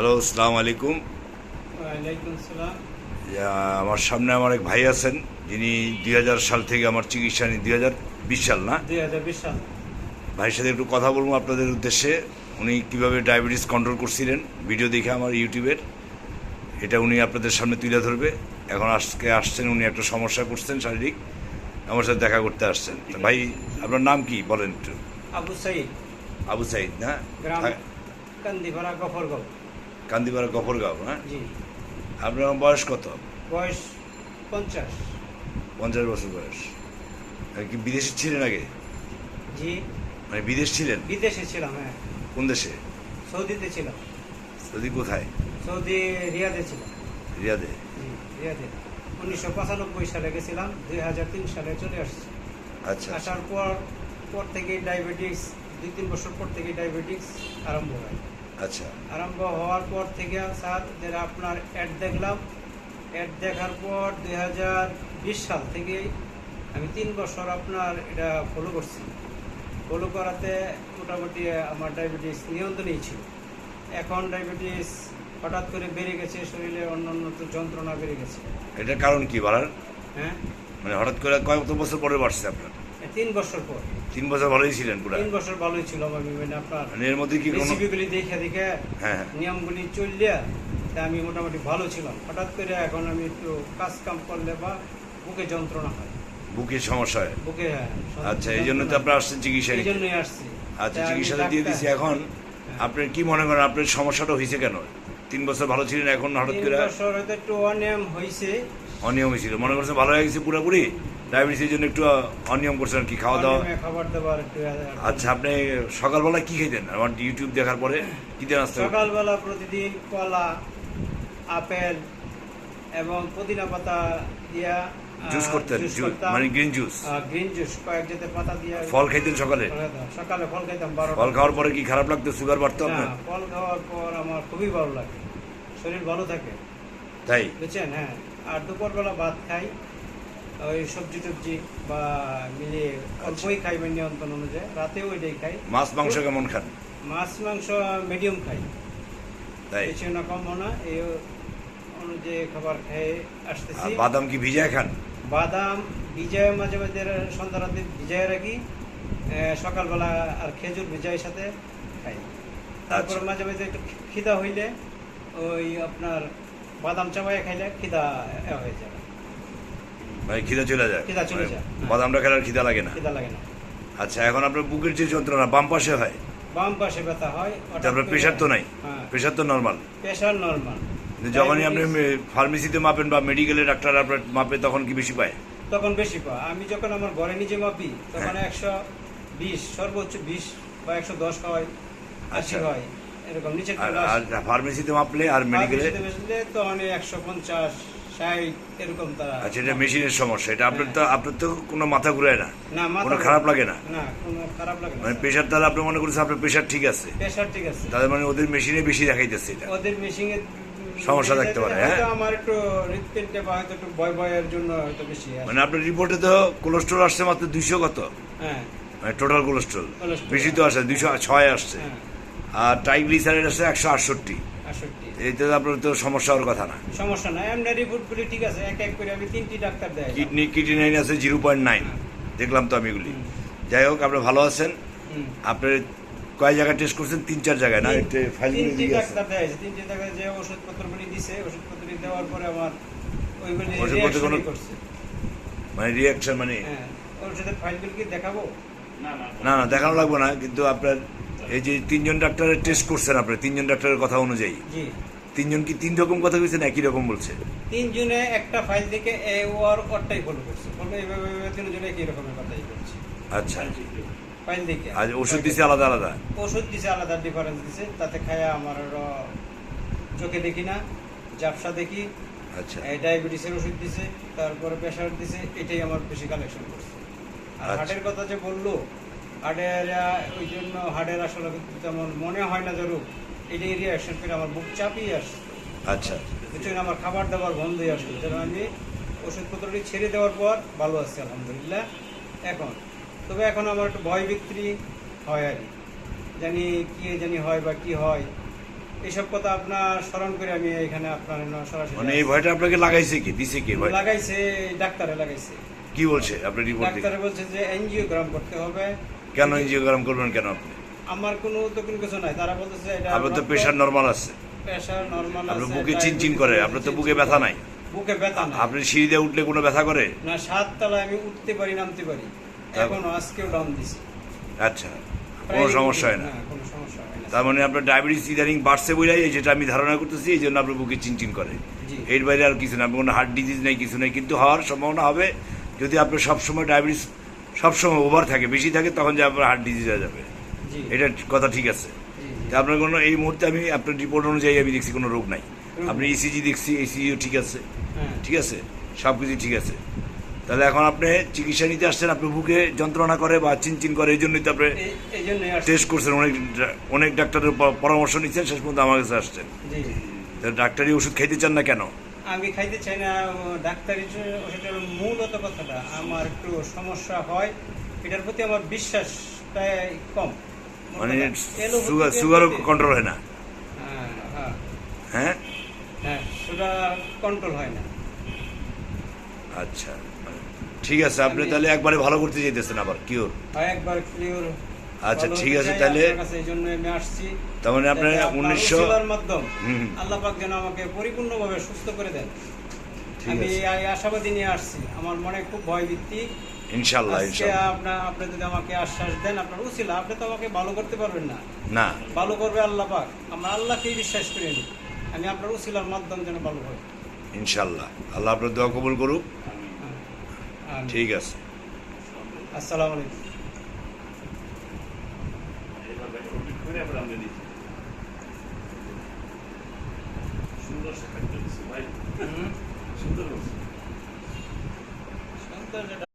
Hello আসসালামু। আলাইকুম আমার সামনে আমার এক ভাই আছেন যিনি দু হাজার সাল থেকে আমার চিকিৎসা নিন দুই হাজার বিশ সাল না? ভাইয়ের সাথে একটু কথা বলব আপনাদের উদ্দেশ্যে। উনি কীভাবে ডায়াবেটিস কন্ট্রোল করছিলেন ভিডিও দেখে আমার ইউটিউবের। এটা উনি আপনাদের সামনে তুলে ধরবে। এখন আজকে আসছেন উনি একটা সমস্যা করছেন শারীরিক। আমার সাথে দেখা করতে আসছেন। ভাই আপনার নাম কি? বলেন একটু। আবু সাইদ। আবু সাইদ না? হ্যাঁ, কান্দিপাড়া গফরগাঁও। কান্দিপাড়া গফরগাঁও হ্যাঁ? আপনার বয়স কত? বয়স পঞ্চাশ। পঞ্চাশ বছর বয়স। আর কি বিদেশে ছিলেন আগে? জি। মানে বিদেশ ছিলেন? বিদেশে ছিলাম হ্যাঁ। কোন দেশে? সৌদিতে ছিলাম। সৌদি কোথায়? সৌদি রিয়াদে ছিলাম। রিয়াদে? রিয়াদে। উনিশশো পঁচানব্বই সালে গেছিলাম দুই হাজার তিন সালে চলে আসছি। আচ্ছা আসার পর পর থেকে ডায়াবেটিস দুই তিন বছর পর থেকে ডায়াবেটিস আরম্ভ হয়। আচ্ছা। আরম্ভ হওয়ার পর থেকে স্যার যেটা আপনার অ্যাড দেখলাম। অ্যাড দেখার পর দুই হাজার বিশ সাল থেকে আমি তিন বছর আপনার এটা ফলো করছি। ফলো করাতে মোটামুটি আমার ডায়াবেটিস নিয়ন্ত্রণেই ছিল। এখন ডায়াবেটিস হঠাৎ করে বেড়ে গেছে শরীরে অন্য অন্য তো যন্ত্রণা বেড়ে গেছে। এটার কারণ কি বলার? হ্যাঁ? মানে হঠাৎ করে কয়েক বছর পরে বাড়ছে আপনার? তিন বছর পর। তিন বছর ভালোই ছিলেন পুরো। তিন বছর ভালোই ছিল আমি মানে আপনার এর মধ্যে কি কোনো রেসিপিগুলি দেখে দেখে হ্যাঁ হ্যাঁ। নিয়মগুলি চললে তা আমি মোটামুটি ভালো ছিলাম। হঠাৎ করে এখন আমি একটু কাজ কাম করলে বা বুকে যন্ত্রণা হয়। বুকের সমস্যা হয়? বুকে হ্যাঁ, আচ্ছা এই জন্য তো আপনার আসছেন চিকিৎসা এই জন্যই আসছি। আচ্ছা চিকিৎসাটা দিয়ে দিয়েছি এখন আপনার কি মনে করেন আপনার সমস্যাটা হয়েছে কেন? তিন বছর ভালো ছিলেন এখন হঠাৎ করে একটু অনিয়ম হয়েছে। অনিয়ম হয়েছিল। মনে করছেন ভালো হয়ে গেছে পুরোপুরি? ডায়াবেটিসের জন্য একটু অনিয়ম করছেন কি খাওয়া দাওয়া? খাবার দাবার একটু আচ্ছা আপনি সকালবেলা কি খাইতেন? আমার ইউটিউব দেখার পরে কি দেন আসতে সকালবেলা প্রতিদিন কলা আপেল এবং পুদিনা পাতা দিয়া জুস করতেন মানে গ্রিন জুস গ্রিন জুস কয়েক জাতের পাতা দিয়া। ফল খাইতেন সকালে? সকালে ফল খাইতাম বারো ফল খাওয়ার পরে কি খারাপ লাগতো? সুগার বাড়তো না, আপনার ফল খাওয়ার পর আমার খুবই ভালো লাগে। শরীর ভালো থাকে। তাই? বুঝছেন? হ্যাঁ আর দুপুরবেলা ভাত খাই। ওই সবজি টবজি বা মিলিয়ে অল্পই খাই মানে নিয়ন্ত্রণ অনুযায়ী রাতেও ওইটাই খাই। মাছ মাংস কেমন খান? মাছ মাংস মিডিয়াম খাই। তাই? বেশি না কম না এই অনুযায়ী খাবার খেয়ে আসতেছি। বাদাম কি ভিজায় খান? বাদাম ভিজায় মাঝে মাঝে সন্ধ্যা রাতে ভিজায় রাখি সকালবেলা আর খেজুর ভিজাইয়ের সাথে খাই। তারপরে আচ্ছা। মাঝে মাঝে একটু খিদা হইলে ওই আপনার বাদাম চাবাইয়া খাইলে খিদা হয়ে যায়। মানে খিদা চলে যায়। খিদা চলে মানে যায়, হ্যাঁ। বাদামটা খেলার খিদা লাগে না। খিদা লাগে না। আচ্ছা এখন আপনার বুকের যে যন্ত্রণা বাম পাশে হয়? বাম পাশে ব্যথা হয় তারপরে প্রেশার তো নাই? হ্যাঁ। প্রেশার তো নর্মাল? Pressure normal. কিন্তু যখনই আপনি ফার্মেসিতে মাপেন বা মেডিকেলে ডাক্তার আপনার মাপে তখন কি বেশি পায়? তখন বেশি পায়। আমি যখন আমার ঘরে নিজে মাপি তখন হ্যাঁ। একশো বিশ সর্বোচ্চ বিশ বা একশো দশ হয় আশি আচ্ছা। হয়। এরকম নিচের আর আর ফার্মেসিতে মাপলে আর মেডিকেলে? তখন একশো পঞ্চাশ এরকম তারা আচ্ছা এটা মেশিনের সমস্যা। এটা আপনার তো আপনার তো কোনো মাথা ঘুরায় না। কোনো খারাপ লাগে না। না কোনো খারাপ লাগে না। মানে প্রেশার তাহলে আপনি মনে করছেন আপনার প্রেশার ঠিক আছে। প্রেশার ঠিক আছে। তাদের মানে ওদের মেশিনে বেশি দেখাইতেছে এটা। ওদের মেশিনে সমস্যা থাকতে পারে, হ্যাঁ? আমার একটু হৃদপিণ্ডে বা হয়তো একটু ভয় ভয়ের জন্য হয়তো বেশি মানে আপনার রিপোর্টে তো কোলেস্ট্রল আসছে মাত্র দুইশো কত? হ্যাঁ। মানে টোটাল কোলেস্ট্রল। বেশি তো আসে দুইশো ছয় আসছে। হ্যাঁ। আর ট্রাইগ্লিসারাইড আসছে একশো আটষট্টি। আষট্টি আপনার তো সমস্যা হওয়ার কথা না। সমস্যা নাই এমনি রিপোর্টগুলি ঠিক আছে এক এক করে আমি তিনটি ডাক্তার দেয় কিডনি কিডনি আছে জিরো পয়েন্ট নাইন। দেখলাম তো আমি এগুলি। যাই হোক আপনি ভালো আছেন? হুম। আপনার কয় জায়গায় টেস্ট করছেন? তিন চার জায়গায় না? তিন- ফাইলগুলি তিনটি দিকে আছে ডাক্তার দেয় তিনটি ডাক্তার যে ওষুধপত্রগুলি দিছে ওষুধপত্রগুলি দেওয়ার পরে আমার ওইগুলি ওষুধপত্র কোনো- করছে। মানে রিয়াকশন মানে হ্যাঁ ওষুধের ফাইলগুলি কি দেখাবো? না না দেখানো লাগবে না কিন্তু আপনার এই যে তিনজন ডাক্তারের টেস্ট করছেন আপনি তিনজন ডাক্তারের কথা অনুযায়ী। তিনজন কি তিন রকম কথা বলছেন একই রকম বলছে? তিনজনে একটা ফাইল থেকে এ ওর ওরটাই ফলো করছে। ফলো এইভাবে তিনজনে একই রকমের কথাই করছে আচ্ছা। ফাইল দেখে। আর ওষুধ দিছে আলাদা আলাদা? ওষুধ দিছে আলাদা ডিফারেন্স দিছে। তাতে খায়া আমার আরও চোখে দেখি না জাপসা দেখি। আচ্ছা। এই ডায়াবেটিসের ওষুধ দিছে তারপরে প্রেশার দিছে এটাই আমার বেশি কালেকশন করছে। আর আচ্ছা। হার্টের কথা যে বলল হার্টের ওই জন্য হার্টের আসলে তেমন মনে হয় না জরুর এটাই রিয়াকশন করে আমার বুক চাপিয়ে আসছে আচ্ছা। বুঝছেন আমার খাবার দাবার বন্ধই আসলো যেন আমি ওষুধপত্রটি ছেড়ে দেওয়ার পর ভালো আছি আলহামদুলিল্লাহ। এখন তবে এখন আমার একটু ভয় বিক্রি হয় আর। জানি কি জানি হয় বা কি হয়। এইসব কথা আপনার স্মরণ করে আমি এখানে আপনার সরাসরি মানে এই ভয়টা আপনাকে লাগাইছে কি? দিছে কি ভয়? লাগাইছে ডাক্তারে লাগাইছে। কি বলছে? আপনার রিপোর্ট ডাক্তারে বলছে যে এনজিওগ্রাম করতে হবে। কেন ইঞ্জিওগ্রাম করবেন কেন আপনি? আমার কোনো তো কোনো কিছু নাই। তারা বলতেছে এটা আপনার তো প্রেশার নর্মাল আছে। প্রেশার নরমাল আপনার বুকে চিনচিন করে আপনার তো বুকে ব্যথা নাই। বুকে ব্যথা নাই। আপনি সিঁড়ি দিয়ে উঠলে কোনো ব্যথা করে? না সাত তলায় আমি উঠতে পারি নামতে পারি। এখনও আজকেও ডাউন দিছি। আচ্ছা কোনো সমস্যা হয় না। তার মানে আপনার ডায়াবেটিস ইদানিং বাড়ছে বইলাই যেটা আমি ধারণা করতেছি এই জন্য আপনার বুকে চিনচিন করে। এর বাইরে আর কিছু না আপনার কোনো হার্ট ডিজিজ নেই কিছু নেই কিন্তু হওয়ার সম্ভাবনা হবে। যদি আপনার সবসময় ডায়াবেটিস সবসময় ওভার থাকে বেশি থাকে তখন যে আপনার হার্ট ডিজিজ হয়ে যাবে। এটা কথা ঠিক আছে। আপনার কোনো এই মুহূর্তে আমি আপনার রিপোর্ট অনুযায়ী আমি দেখছি কোনো রোগ নাই। আপনি ইসিজি দেখছি ইসিজিও ঠিক আছে। হ্যাঁ। ঠিক আছে? সব কিছু ঠিক আছে। তাহলে এখন আপনি চিকিৎসা নিতে আসছেন আপনি বুকে যন্ত্রণা করে বা চিনচিন করে এই জন্যই তো আপনি। টেস্ট করছেন অনেক অনেক ডাক্তারের পরামর্শ নিচ্ছেন শেষ পর্যন্ত আমার কাছে আসছেন। ডাক্তারি ওষুধ খাইতে চান না কেন? আমি খাইতে চাই না ডাক্তারি ওষুধের মূলত কথাটা। আমার একটু সমস্যা হয় এটার প্রতি আমার বিশ্বাসটা কম। মানে সুগার সুগারও কন্ট্রোল হয় না? হ্যাঁ হ্যাঁ। হ্যাঁ? হ্যাঁ সেটা কন্ট্রোল হয় না। আচ্ছা ঠিক আছে আপনি তাহলে একবারে ভালো করতে যেতেছেন আবার কিওর হয় একবার ক্লিয়ার আচ্ছা, ঠিক আছে, তাহলে- এই জন্য আমি আসছি। তার মানে আপনার উনিশশো মাধ্যম। আল্লাহ পাক যেন আমাকে পরিপূর্ণভাবে সুস্থ করে দেন। আমি এই আশাবাদী নিয়ে আসছি। আমার মনে খুব ভয় ভিত্তি ইনশাল্লাহ আজকে ইনশাল্লাহ আপনি যদি আমাকে আশ্বাস দেন আপনার উচিলা আপনি তো আমাকে ভালো করতে পারবেন না। না। ভালো করবে আল্লাহ পাক। আমরা আল্লাহকেই বিশ্বাস করে আমি আপনার উচিলার মাধ্যম যেন ভালো হয়। ইনশাল্লাহ আল্লাহ আপনার দোয়া কবুল করুক। ঠিক আছে। আসসালামু আলাইকুম। সুন্দর সে খাদ্য দিচ্ছে ভাই। হুম। সুন্দর বলছে। সুন্দর